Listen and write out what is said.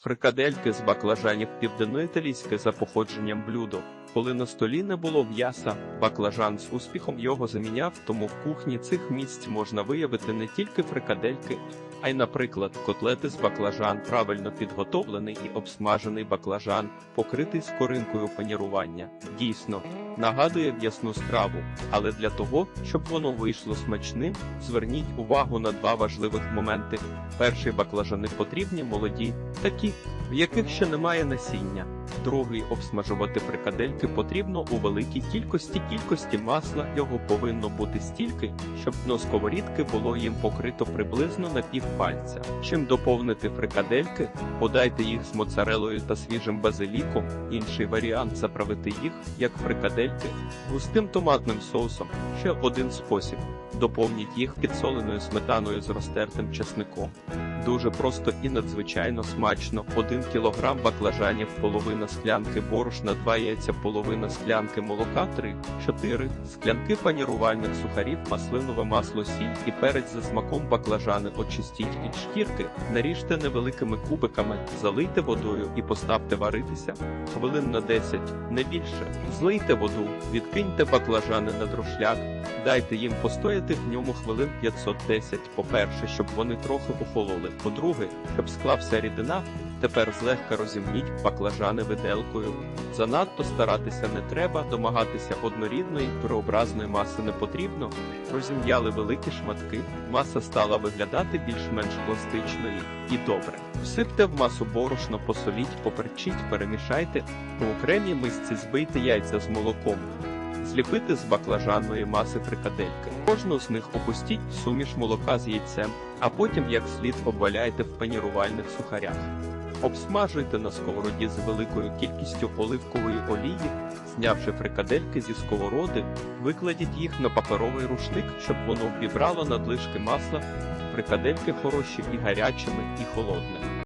Фрикадельки з баклажанів південноіталійське за походженням блюдо. Коли на столі не було м'яса, баклажан з успіхом його заміняв, тому в кухні цих місць можна виявити не тільки фрикадельки, а й, наприклад, котлети з баклажан, правильно підготовлений і обсмажений баклажан, покритий скоринкою панірування. Дійсно, нагадує м'ясну страву, але для того, щоб воно вийшло смачним, зверніть увагу на два важливих моменти. Перший баклажани потрібні молоді, такі, в яких ще немає насіння. Другий обсмажувати потрібно у великій кількості кількості масла. Його повинно бути стільки, щоб дно сковорідки було їм покрито приблизно на пів пальця. Чим доповнити фрикадельки, подайте їх з моцарелою та свіжим базиліком. Інший варіант заправити їх, як фрикадельки, густим томатним соусом. Ще один спосіб. Доповніть їх підсоленою сметаною з розтертим чесником. Дуже просто і надзвичайно смачно. 1 кг баклажанів, половина склянки борошна, 2 яйця, половина склянки молока, 3-4 склянки панірувальних сухарів, маслинове масло, сіль і перець за смаком баклажани. Очистіть від шкірки, наріжте невеликими кубиками, залийте водою і поставте варитися хвилин на 10, не більше. Злийте воду, відкиньте баклажани на друшляк, дайте їм постояти в ньому хвилин 510. По-перше, щоб вони трохи охололи. По-друге, щоб склався рідина. Тепер злегка розімніть баклажани виделкою. Занадто старатися не треба, домагатися однорідної переобразної маси не потрібно. Розім'яли великі шматки, маса стала виглядати більш-менш пластичною і добре. Всипте в масу борошно, посоліть, поперчіть, перемішайте. У окремій мисці збийте яйця з молоком. Зліпити з баклажанної маси фрикадельки. Кожну з них опустіть в суміш молока з яйцем, а потім як слід обваляйте в панірувальних сухарях. Обсмажуйте на сковороді з великою кількістю оливкової олії, знявши фрикадельки зі сковороди, викладіть їх на паперовий рушник, щоб воно вібрало надлишки масла. Фрикадельки хороші і гарячими, і холодними.